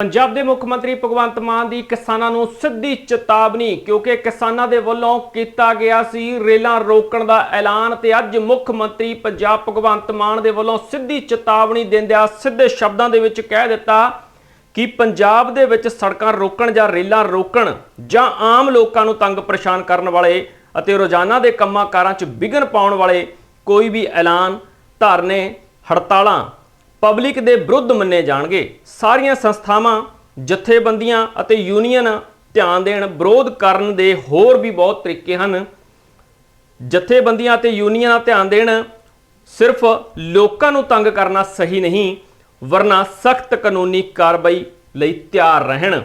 ਪੰਜਾਬ ਦੇ ਮੁੱਖ ਮੰਤਰੀ ਭਗਵੰਤ ਮਾਨ ਦੀ ਕਿਸਾਨਾਂ ਨੂੰ ਸਿੱਧੀ ਚੇਤਾਵਨੀ, ਕਿਉਂਕਿ ਕਿਸਾਨਾਂ ਦੇ ਵੱਲੋਂ ਕੀਤਾ ਗਿਆ ਸੀ ਰੇਲਾਂ ਰੋਕਣ ਦਾ ਐਲਾਨ ਤੇ ਅੱਜ ਮੁੱਖ ਮੰਤਰੀ ਪੰਜਾਬ ਭਗਵੰਤ ਮਾਨ ਦੇ ਵੱਲੋਂ ਸਿੱਧੀ ਚੇਤਾਵਨੀ ਦਿੰਦਿਆਂ ਸਿੱਧੇ ਸ਼ਬਦਾਂ ਦੇ ਵਿੱਚ ਕਹਿ ਦਿੱਤਾ ਕਿ ਪੰਜਾਬ ਦੇ ਵਿੱਚ ਸੜਕਾਂ ਰੋਕਣ ਜਾਂ ਰੇਲਾਂ ਰੋਕਣ ਜਾਂ ਆਮ ਲੋਕਾਂ ਨੂੰ ਤੰਗ ਪਰੇਸ਼ਾਨ ਕਰਨ ਵਾਲੇ ਅਤੇ ਰੋਜ਼ਾਨਾ ਦੇ ਕੰਮਾਂ ਕਾਰਾਂ 'ਚ ਵਿਘਨ ਪਾਉਣ ਵਾਲੇ ਕੋਈ ਵੀ ਐਲਾਨ, ਧਰਨੇ, ਹੜਤਾਲਾਂ ਪਬਲਿਕ ਦੇ ਵਿਰੁੱਧ ਮੰਨੇ ਜਾਣਗੇ। ਸਾਰੀਆਂ ਸੰਸਥਾਵਾਂ, ਜਥੇਬੰਦੀਆਂ ਅਤੇ ਯੂਨੀਅਨ ਧਿਆਨ ਦੇਣ, ਵਿਰੋਧ ਕਰਨ ਦੇ ਹੋਰ ਵੀ ਬਹੁਤ ਤਰੀਕੇ ਹਨ। ਜਥੇਬੰਦੀਆਂ ਅਤੇ ਯੂਨੀਅਨਾਂ ਧਿਆਨ ਦੇਣ ਸਿਰਫ ਲੋਕਾਂ ਨੂੰ ਤੰਗ ਕਰਨਾ ਸਹੀ ਨਹੀਂ, ਵਰਨਾ ਸਖਤ ਕਾਨੂੰਨੀ ਕਾਰਵਾਈ ਲਈ ਤਿਆਰ ਰਹਿਣ।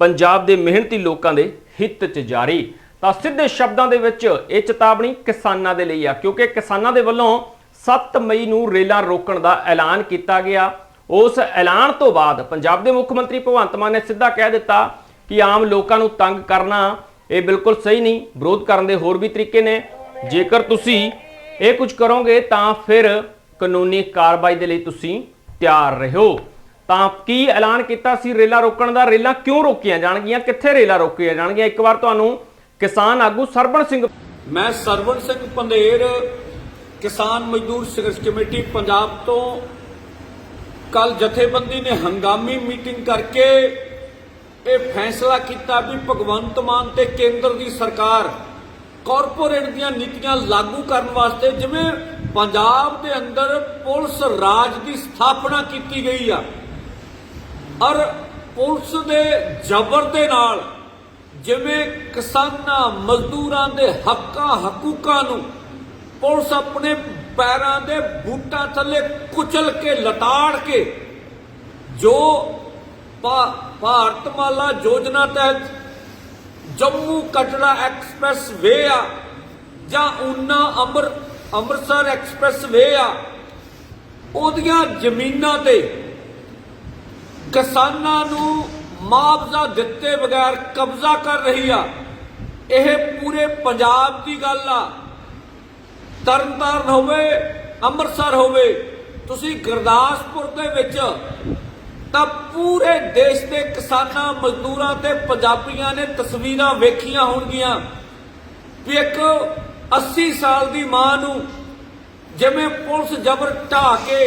ਪੰਜਾਬ ਦੇ ਮਿਹਨਤੀ ਲੋਕਾਂ ਦੇ ਹਿੱਤ 'ਚ ਜਾਰੀ। ਤਾਂ ਸਿੱਧੇ ਸ਼ਬਦਾਂ ਦੇ ਵਿੱਚ ਇਹ ਚੇਤਾਵਨੀ ਕਿਸਾਨਾਂ ਦੇ ਲਈ ਆ, ਕਿਉਂਕਿ ਕਿਸਾਨਾਂ ਦੇ ਵੱਲੋਂ 7 ਮਈ ਨੂੰ ਰੇਲਾਂ ਰੋਕਣ ਦਾ ਐਲਾਨ ਕੀਤਾ ਗਿਆ। ਉਸ ਐਲਾਨ ਤੋਂ ਬਾਅਦ ਪੰਜਾਬ ਦੇ ਮੁੱਖ ਮੰਤਰੀ ਭਗਵੰਤ ਮਾਨ ਨੇ ਸਿੱਧਾ ਕਹਿ ਦਿੱਤਾ ਕਿ ਆਮ ਲੋਕਾਂ ਨੂੰ ਤੰਗ ਕਰਨਾ ਇਹ ਬਿਲਕੁਲ ਸਹੀ ਨਹੀਂ, ਵਿਰੋਧ ਕਰਨ ਦੇ ਹੋਰ ਵੀ ਤਰੀਕੇ ਨੇ। ਜੇਕਰ ਤੁਸੀਂ ਇਹ ਕੁਝ ਕਰੋਗੇ ਤਾਂ ਫਿਰ ਕਾਨੂੰਨੀ ਕਾਰਵਾਈ ਦੇ ਲਈ ਤੁਸੀਂ ਤਿਆਰ ਰਹੋ। ਤਾਂ ਕੀ ਐਲਾਨ ਕੀਤਾ ਸੀ ਰੇਲਾਂ ਰੋਕਣ ਦਾ? ਰੇਲਾਂ ਕਿਉਂ ਰੋਕੀਆਂ ਜਾਣਗੀਆਂ? ਕਿੱਥੇ ਰੇਲਾਂ ਰੋਕੀਆਂ ਜਾਣਗੀਆਂ? ਇੱਕ ਵਾਰ ਤੁਹਾਨੂੰ ਕਿਸਾਨ ਆਗੂ ਸਰਬਣ ਸਿੰਘ ਮੈਂ ਸਰਵਣ ਸਿੰਘ ਪੰਧੇਰ ਕਿਸਾਨ ਮਜ਼ਦੂਰ ਸੰਘਰਸ਼ ਕਮੇਟੀ ਪੰਜਾਬ ਤੋਂ ਕੱਲ ਜਥੇਬੰਦੀ ਨੇ ਹੰਗਾਮੀ ਮੀਟਿੰਗ ਕਰਕੇ ਇਹ ਫੈਸਲਾ ਕੀਤਾ ਵੀ ਭਗਵੰਤ ਮਾਨ ਤੇ ਕੇਂਦਰ ਦੀ ਸਰਕਾਰ ਕਾਰਪੋਰੇਟ ਦੀਆਂ ਨੀਤੀਆਂ ਲਾਗੂ ਕਰਨ ਵਾਸਤੇ ਜਿਵੇਂ ਪੰਜਾਬ ਦੇ ਅੰਦਰ ਪੁਲਿਸ ਰਾਜ ਦੀ ਸਥਾਪਨਾ ਕੀਤੀ ਗਈ ਆ, ਔਰ ਪੁਲਿਸ ਦੇ ਜ਼ਬਰ ਦੇ ਨਾਲ ਜਿਵੇਂ ਕਿਸਾਨਾਂ ਮਜ਼ਦੂਰਾਂ ਦੇ ਹੱਕਾਂ ਹਕੂਕਾਂ ਨੂੰ ਪੁਲਿਸ ਆਪਣੇ ਪੈਰਾਂ ਦੇ ਬੂਟਾਂ ਥੱਲੇ ਕੁਚਲ ਕੇ ਲਤਾੜ ਕੇ, ਜੋ ਭਾਰਤ ਮਾਲਾ ਯੋਜਨਾ ਤਹਿਤ ਜੰਮੂ ਕਟੜਾ ਐਕਸਪ੍ਰੈਸ ਵੇ ਆ, ਜਾਂ ਉਨਾ ਅੰਮ੍ਰਿਤ ਅੰਮ੍ਰਿਤਸਰ ਐਕਸਪ੍ਰੈਸ ਵੇ ਆ, ਉਹਦੀਆਂ ਜ਼ਮੀਨਾਂ ਤੇ ਕਿਸਾਨਾਂ ਨੂੰ ਮੁਆਵਜ਼ਾ ਦਿੱਤੇ ਬਗੈਰ ਕਬਜ਼ਾ ਕਰ ਰਹੀ ਆ। ਇਹ ਪੂਰੇ ਪੰਜਾਬ ਦੀ ਗੱਲ ਆ। ਤਰਨਤਾਰਨ ਹੋਵੇ, ਅੰਮ੍ਰਿਤਸਰ ਹੋਵੇ, ਤੁਸੀਂ ਗੁਰਦਾਸਪੁਰ ਦੇ ਵਿੱਚ ਤਾਂ ਪੂਰੇ ਦੇਸ਼ ਦੇ ਕਿਸਾਨਾਂ, ਮਜ਼ਦੂਰਾਂ ਤੇ ਪੰਜਾਬੀਆਂ ਨੇ ਤਸਵੀਰਾਂ ਵੇਖੀਆਂ ਹੋਣਗੀਆਂ ਵੀ ਇੱਕ 80 ਸਾਲ ਦੀ ਮਾਂ ਨੂੰ ਜਿਵੇਂ ਪੁਲਿਸ ਜ਼ਬਰ ਢਾ ਕੇ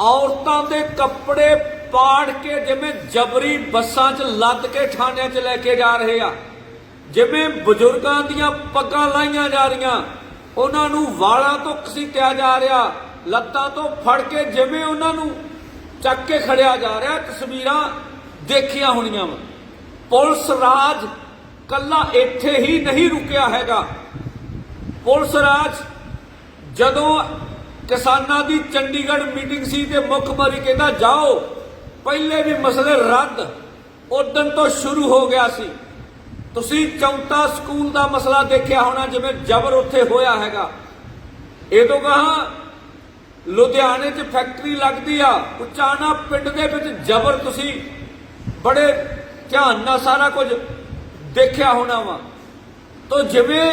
ਔਰਤਾਂ ਦੇ ਕੱਪੜੇ ਪਾੜ ਕੇ ਜਿਵੇਂ ਜਬਰੀ ਬੱਸਾਂ 'ਚ ਲੱਦ ਕੇ ਥਾਣਿਆਂ 'ਚ ਲੈ ਕੇ ਜਾ ਰਹੇ ਆ, ਜਿਵੇਂ ਬਜ਼ੁਰਗਾਂ ਦੀਆਂ ਪੱਗਾਂ ਲਾਈਆਂ ਜਾ ਰਹੀਆਂ ਉਹਨਾਂ ਨੂੰ ਵਾਲਾਂ ਤੋਂ ਘਸੀਟਿਆ ਜਾ ਰਿਹਾ, ਲੱਤਾਂ ਤੋਂ ਫੜ ਕੇ ਜਿਵੇਂ ਉਹਨਾਂ ਨੂੰ ਚੱਕ ਕੇ ਖੜਿਆ ਜਾ ਰਿਹਾ, ਤਸਵੀਰਾਂ ਦੇਖੀਆਂ ਹੋਣੀਆਂ ਵਾ। ਪੁਲਿਸ ਰਾਜ ਕੱਲਾ ਇੱਥੇ ਹੀ ਨਹੀਂ ਰੁਕਿਆ ਹੈਗਾ। ਪੁਲਿਸ ਰਾਜ ਜਦੋਂ ਕਿਸਾਨਾਂ ਦੀ ਚੰਡੀਗੜ੍ਹ ਮੀਟਿੰਗ ਸੀ ਤੇ ਮੁੱਖ ਮੰਤਰੀ ਕਹਿੰਦਾ, ਜਾਓ, ਪਹਿਲੇ ਵੀ ਮਸਲੇ ਰੱਦ। ਉਦੋਂ ਤੋਂ ਸ਼ੁਰੂ ਹੋ ਗਿਆ ਸੀ। ਤੁਸੀਂ ਚੌਂਤਾ ਸਕੂਲ ਦਾ ਮਸਲਾ ਦੇਖਿਆ ਹੋਣਾ ਜਿਵੇਂ ਜ਼ਬਰ ਉੱਥੇ ਹੋਇਆ ਹੈਗਾ। ਇਹ ਤੋਂ ਕਹਾ ਲੁਧਿਆਣੇ 'ਚ ਫੈਕਟਰੀ ਲੱਗਦੀ ਆ ਉਚਾਣਾ ਪਿੰਡ ਦੇ ਵਿੱਚ ਜ਼ਬਰ ਤੁਸੀਂ ਬੜੇ ਧਿਆਨ ਨਾਲ ਸਾਰਾ ਕੁਝ ਦੇਖਿਆ ਹੋਣਾ ਵਾ। ਤੋਂ ਜਿਵੇਂ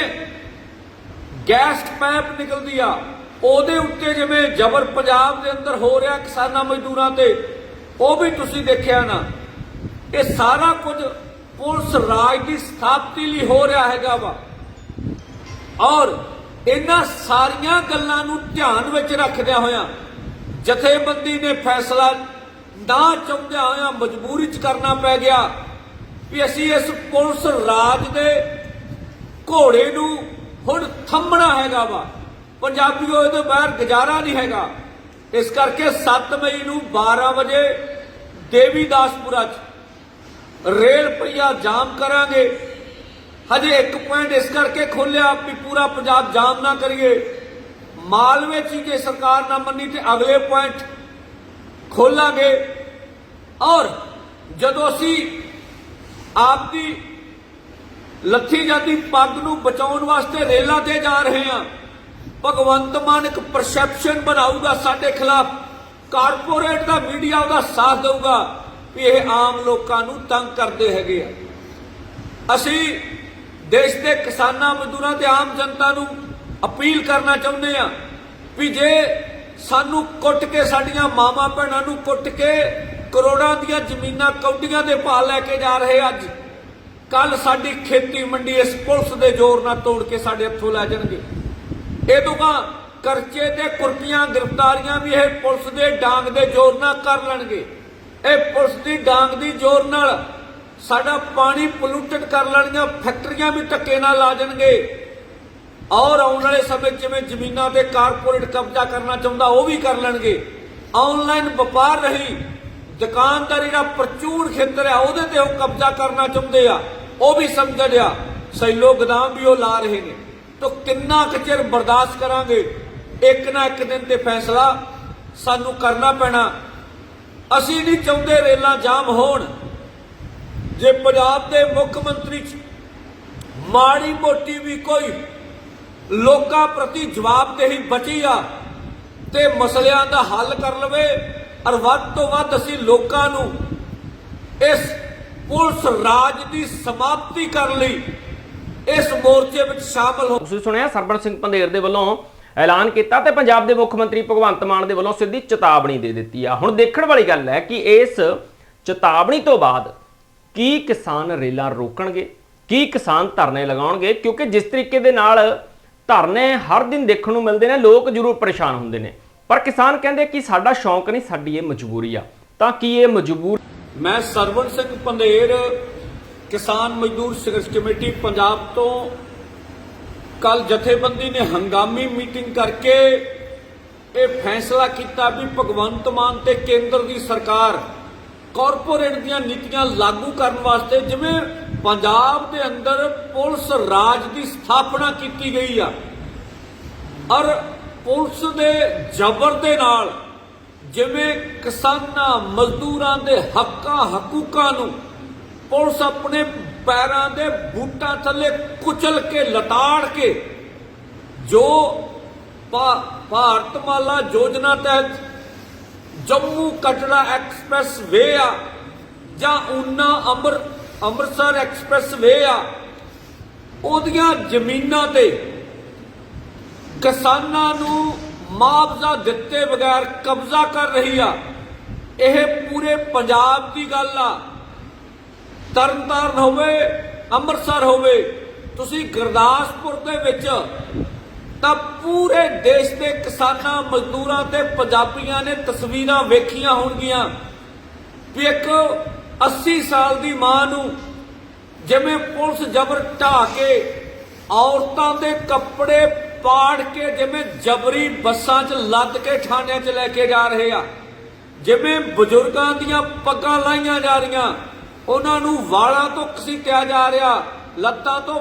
ਗੈਸ ਪੈਪ ਨਿਕਲਦੀ ਆ, ਉਹਦੇ ਉੱਤੇ ਜਿਵੇਂ ਜ਼ਬਰ ਪੰਜਾਬ ਦੇ ਅੰਦਰ ਹੋ ਰਿਹਾ ਕਿਸਾਨਾਂ ਮਜ਼ਦੂਰਾਂ ਤੇ, ਉਹ ਵੀ ਤੁਸੀਂ ਦੇਖਿਆ ਨਾ। ਇਹ ਸਾਰਾ ਕੁਝ ਪੁਲਿਸ ਰਾਜ ਦੀ ਸਥਾਪਤੀ ਲਈ ਹੋ ਰਿਹਾ ਹੈਗਾ ਵਾ। ਔਰ ਇਹਨਾਂ ਸਾਰੀਆਂ ਗੱਲਾਂ ਨੂੰ ਧਿਆਨ ਵਿੱਚ ਰੱਖਦਿਆਂ ਹੋਇਆਂ ਜਥੇਬੰਦੀ ਨੇ ਫੈਸਲਾ ਨਾ ਚਾਹੁੰਦਿਆਂ ਹੋਇਆਂ ਮਜਬੂਰੀ 'ਚ ਕਰਨਾ ਪੈ ਗਿਆ ਵੀ ਅਸੀਂ ਇਸ ਪੁਲਿਸ ਰਾਜ ਦੇ ਘੋੜੇ ਨੂੰ ਹੁਣ ਥੰਮਣਾ ਹੈਗਾ ਵਾ। ਪੰਜਾਬੀਓ, ਇਹਦੇ ਬਾਹਰ ਗੁਜ਼ਾਰਾ ਨਹੀਂ ਹੈਗਾ। ਇਸ ਕਰਕੇ 7 ਮਈ ਨੂੰ 12 ਵਜੇ ਦੇਵੀਦਾਸਪੁਰਾ 'ਚ ਰੇਲ ਪਈਆ ਜਾਮ ਕਰਾਂਗੇ। ਹਜੇ ਇੱਕ ਪੁਆਇੰਟ ਇਸ ਕਰਕੇ ਖੋਲਿਆ ਵੀ ਪੂਰਾ ਪੰਜਾਬ ਜਾਮ ਨਾ ਕਰੀਏ। ਮਾਲਵੇ 'ਚ ਹੀ ਜੇ ਸਰਕਾਰ ਨਾ ਮੰਨੀ ਤੇ ਅਗਲੇ ਪੁਆਇੰਟ ਖੋਲਾਂਗੇ। ਔਰ ਜਦੋਂ ਅਸੀਂ ਆਪਦੀ ਲੱਥੀ ਜਾਂਦੀ ਪੱਗ ਨੂੰ ਬਚਾਉਣ ਵਾਸਤੇ ਰੇਲਾਂ ਤੇ ਜਾ ਰਹੇ ਹਾਂ, ਭਗਵੰਤ ਮਾਨ ਇੱਕ ਪਰਸੈਪਸ਼ਨ ਬਣਾਊਗਾ ਸਾਡੇ ਖਿਲਾਫ ਕਾਰਪੋਰੇਟ ਦਾ ਮੀਡੀਆ ਉਹਦਾ ਸਾਥ ਦੇਊਗਾ। ਵੀ ਇਹ ਆਮ ਲੋਕਾਂ ਨੂੰ ਤੰਗ ਕਰਦੇ ਹੈਗੇ ਆ। ਅਸੀਂ ਦੇਸ਼ ਦੇ ਕਿਸਾਨਾਂ ਮਜ਼ਦੂਰਾਂ ਤੇ ਆਮ ਜਨਤਾ ਨੂੰ ਅਪੀਲ ਕਰਨਾ ਚਾਹੁੰਦੇ ਆ ਵੀ ਜੇ ਸਾਨੂੰ ਕੁੱਟ ਕੇ ਸਾਡੀਆਂ ਮਾਵਾਂ ਭੈਣਾਂ ਨੂੰ ਕੁੱਟ ਕੇ ਕਰੋੜਾਂ ਦੀਆਂ ਜ਼ਮੀਨਾਂ ਕੌਡੀਆਂ ਦੇ ਭਾਅ ਲੈ ਕੇ ਜਾ ਰਹੇ ਅੱਜ ਕੱਲ ਸਾਡੀ ਖੇਤੀ ਮੰਡੀ ਇਸ ਪੁਲਿਸ ਦੇ ਜ਼ੋਰ ਨਾਲ ਤੋੜ ਕੇ ਸਾਡੇ ਹੱਥੋਂ ਲੈ ਜਾਣਗੇ। ਇਹ ਦੁਗਾ ਕਰਚੇ ਤੇ ਕੁਰਪੀਆਂ ਗ੍ਰਿਫਤਾਰੀਆਂ ਵੀ ਇਹ ਪੁਲਿਸ ਦੇ ਡਾਂਗ ਦੇ ਜ਼ੋਰ ਨਾਲ ਕਰ ਲੈਣਗੇ। ਇਹ ਪੁਲਿਸ ਦੀ ਡਾਂਗ ਦੀ ਜ਼ੋਰ ਨਾਲ ਸਾਡਾ ਪਾਣੀ ਪੋਲੂਟਡ ਕਰ ਲੈਣੀਆਂ ਫੈਕਟਰੀਆਂ ਵੀ ਧੱਕੇ ਨਾਲ ਲਾ ਜਾਣਗੇ ਔਰ ਆਉਣ ਵਾਲੇ ਸਮੇਂ ਜਿਵੇਂ ਜ਼ਮੀਨਾਂ ਤੇ ਕਾਰਪੋਰੇਟ ਕਬਜ਼ਾ ਕਰਨਾ ਚਾਹੁੰਦਾ, ਉਹ ਵੀ ਕਰ ਲੈਣਗੇ। ਆਨਲਾਈਨ ਵਪਾਰ ਰਹੀ, ਦੁਕਾਨਦਾਰੀ ਦਾ ਪ੍ਰਚੂਰ ਖੇਤਰ ਹੈ ਉਹਦੇ ਤੇ ਉਹ ਕਬਜ਼ਾ ਕਰਨਾ ਚਾਹੁੰਦੇ ਆ। ਉਹ ਵੀ ਸਮਝ ਲਿਆ ਸੈਲੋ ਗਦਾਮ ਵੀ ਉਹ ਲਾ ਰਹੇ ਨੇ। ਤੋ ਕਿੰਨਾ ਕੁ ਚਿਰ ਬਰਦਾਸ਼ਤ ਕਰਾਂਗੇ? ਇੱਕ ਨਾ ਇੱਕ ਦਿਨ ਤੇ ਫੈਸਲਾ, ਸਾਨੂੰ ਕਰਨਾ ਪੈਣਾ। ਅਸੀਂ ਨਹੀਂ ਚਾਹੁੰਦੇ ਰੇਲਾਂ ਜਾਮ ਹੋਣ। ਜੇ ਪੰਜਾਬ ਦੇ ਮੁੱਖ ਮੰਤਰੀ ਮਾੜੀ ਮੋਟੀ ਵੀ ਕੋਈ ਲੋਕਾਂ ਪ੍ਰਤੀ ਜਵਾਬਦੇਹੀ ਬਚੀ ਆ ਤੇ ਮਸਲਿਆਂ ਦਾ ਹੱਲ ਕਰ ਲਵੇ ਔਰ ਵੱਧ ਤੋਂ ਵੱਧ ਅਸੀਂ ਲੋਕਾਂ ਨੂੰ ਇਸ ਪੁਲਿਸ ਰਾਜ ਦੀ ਸਮਾਪਤੀ ਕਰਨ ਲਈ ਇਸ ਮੋਰਚੇ ਵਿੱਚ ਸ਼ਾਮਲ ਹੋ ਤੁਸੀਂ ਸੁਣਿਆ ਸਰਬਣ ਸਿੰਘ ਪੰਧੇਰ ਦੇ ਵੱਲੋਂ ਐਲਾਨ ਕੀਤਾ ਤੇ ਪੰਜਾਬ ਦੇ ਮੁੱਖ ਮੰਤਰੀ ਭਗਵੰਤ ਮਾਨ ਦੇ ਵੱਲੋਂ ਸਿੱਧੀ ਚੇਤਾਵਨੀ ਦੇ ਦਿੱਤੀ ਆ। ਹੁਣ ਦੇਖਣ ਵਾਲੀ ਗੱਲ ਹੈ ਕਿ ਇਸ ਚੇਤਾਵਨੀ ਤੋਂ ਬਾਅਦ ਕੀ ਕਿਸਾਨ ਰੇਲਾਂ ਰੋਕਣਗੇ, ਕੀ ਕਿਸਾਨ ਧਰਨੇ ਲਗਾਉਣਗੇ? ਕਿਉਂਕਿ ਜਿਸ ਤਰੀਕੇ ਦੇ ਨਾਲ ਧਰਨੇ ਹਰ ਦਿਨ ਦੇਖਣ ਨੂੰ ਮਿਲਦੇ ਨੇ, ਲੋਕ ਜ਼ਰੂਰ ਪਰੇਸ਼ਾਨ ਹੁੰਦੇ ਨੇ। ਪਰ ਕਿਸਾਨ ਕਹਿੰਦੇ ਕਿ ਸਾਡਾ ਸ਼ੌਂਕ ਨਹੀਂ, ਸਾਡੀ ਇਹ ਮਜਬੂਰੀ ਆ। ਤਾਂ ਕੀ ਇਹ ਮਜਬੂਰ ਮੈਂ ਸਰਵਣ ਸਿੰਘ ਪੰਧੇਰ ਕਿਸਾਨ ਮਜ਼ਦੂਰ ਸੰਘਰਸ਼ ਕਮੇਟੀ ਪੰਜਾਬ ਤੋਂ ਕੱਲ ਜਥੇਬੰਦੀ ਨੇ ਹੰਗਾਮੀ ਮੀਟਿੰਗ ਕਰਕੇ ਇਹ ਫੈਸਲਾ ਕੀਤਾ ਵੀ ਭਗਵੰਤ ਮਾਨ ਤੇ ਕੇਂਦਰ ਦੀ ਸਰਕਾਰ ਕਾਰਪੋਰੇਟ ਦੀਆਂ ਨੀਤੀਆਂ ਲਾਗੂ ਕਰਨ ਵਾਸਤੇ ਜਿਵੇਂ ਪੰਜਾਬ ਦੇ ਅੰਦਰ ਪੁਲਿਸ ਰਾਜ ਦੀ ਸਥਾਪਨਾ ਕੀਤੀ ਗਈ ਆ, ਔਰ ਪੁਲਿਸ ਦੇ ਜ਼ਬਰ ਦੇ ਨਾਲ ਜਿਵੇਂ ਕਿਸਾਨਾਂ, ਮਜ਼ਦੂਰਾਂ ਦੇ ਹੱਕਾਂ, ਹਕੂਕਾਂ ਨੂੰ ਪੁਲਿਸ ਆਪਣੇ ਪੈਰਾਂ ਦੇ ਬੂਟਾਂ ਥੱਲੇ ਕੁਚਲ ਕੇ, ਲਤਾੜ ਕੇ, ਜੋ ਭਾ- ਭਾਰਤਮਾਲਾ ਯੋਜਨਾ ਤਹਿਤ ਜੰਮੂ ਕਟੜਾ ਐਕਸਪ੍ਰੈਸ ਵੇ ਆ, ਜਾਂ ਉਨਾ ਅੰਮ੍ਰਿਤ ਅੰਮ੍ਰਿਤਸਰ ਐਕਸਪ੍ਰੈਸ ਵੇ ਆ, ਉਹਦੀਆਂ ਜ਼ਮੀਨਾਂ ਤੇ ਕਿਸਾਨਾਂ ਨੂੰ ਮੁਆਵਜ਼ਾ ਦਿੱਤੇ ਬਗੈਰ ਕਬਜ਼ਾ ਕਰ ਰਹੀ ਆ। ਇਹ ਪੂਰੇ ਪੰਜਾਬ ਦੀ ਗੱਲ ਆ। ਤਰਨਤਾਰਨ ਹੋਵੇ, ਅੰਮ੍ਰਿਤਸਰ ਹੋਵੇ, ਤੁਸੀਂ ਗੁਰਦਾਸਪੁਰ ਦੇ ਵਿੱਚ ਤਾਂ ਪੂਰੇ ਦੇਸ਼ ਦੇ ਕਿਸਾਨਾਂ, ਮਜ਼ਦੂਰਾਂ ਤੇ ਪੰਜਾਬੀਆਂ ਨੇ ਤਸਵੀਰਾਂ ਵੇਖੀਆਂ ਹੋਣਗੀਆਂ ਵੀ ਇੱਕ 80 ਸਾਲ ਦੀ ਮਾਂ ਨੂੰ ਜਿਵੇਂ ਪੁਲਿਸ ਜ਼ਬਰ ਢਾ ਕੇ ਔਰਤਾਂ ਦੇ ਕੱਪੜੇ ਪਾੜ ਕੇ ਜਿਵੇਂ ਜਬਰੀ ਬੱਸਾਂ 'ਚ ਲੱਦ ਕੇ ਥਾਣਿਆਂ 'ਚ ਲੈ ਕੇ ਜਾ ਰਹੇ ਆ, ਜਿਵੇਂ ਬਜ਼ੁਰਗਾਂ ਦੀਆਂ ਪੱਗਾਂ ਲਾਈਆਂ ਜਾ ਰਹੀਆਂ ਉਹਨਾਂ ਨੂੰ ਵਾਲਾਂ ਤੋਂ ਘਸੀਟਿਆ ਜਾ ਰਿਹਾ ਲੱਤਾਂ ਤੋਂ